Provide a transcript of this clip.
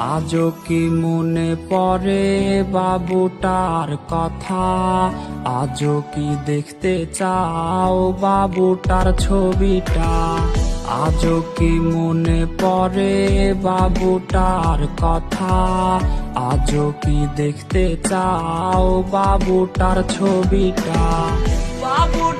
আজও কি মনে পড়ে বাবুটার কথা? আজও কি দেখতে চাও বাবুটার ছবিটা? আজও কি মনে পড়ে বাবুটার কথা? আজও কি দেখতে চাও বাবুটার ছবিটা? বাবুটা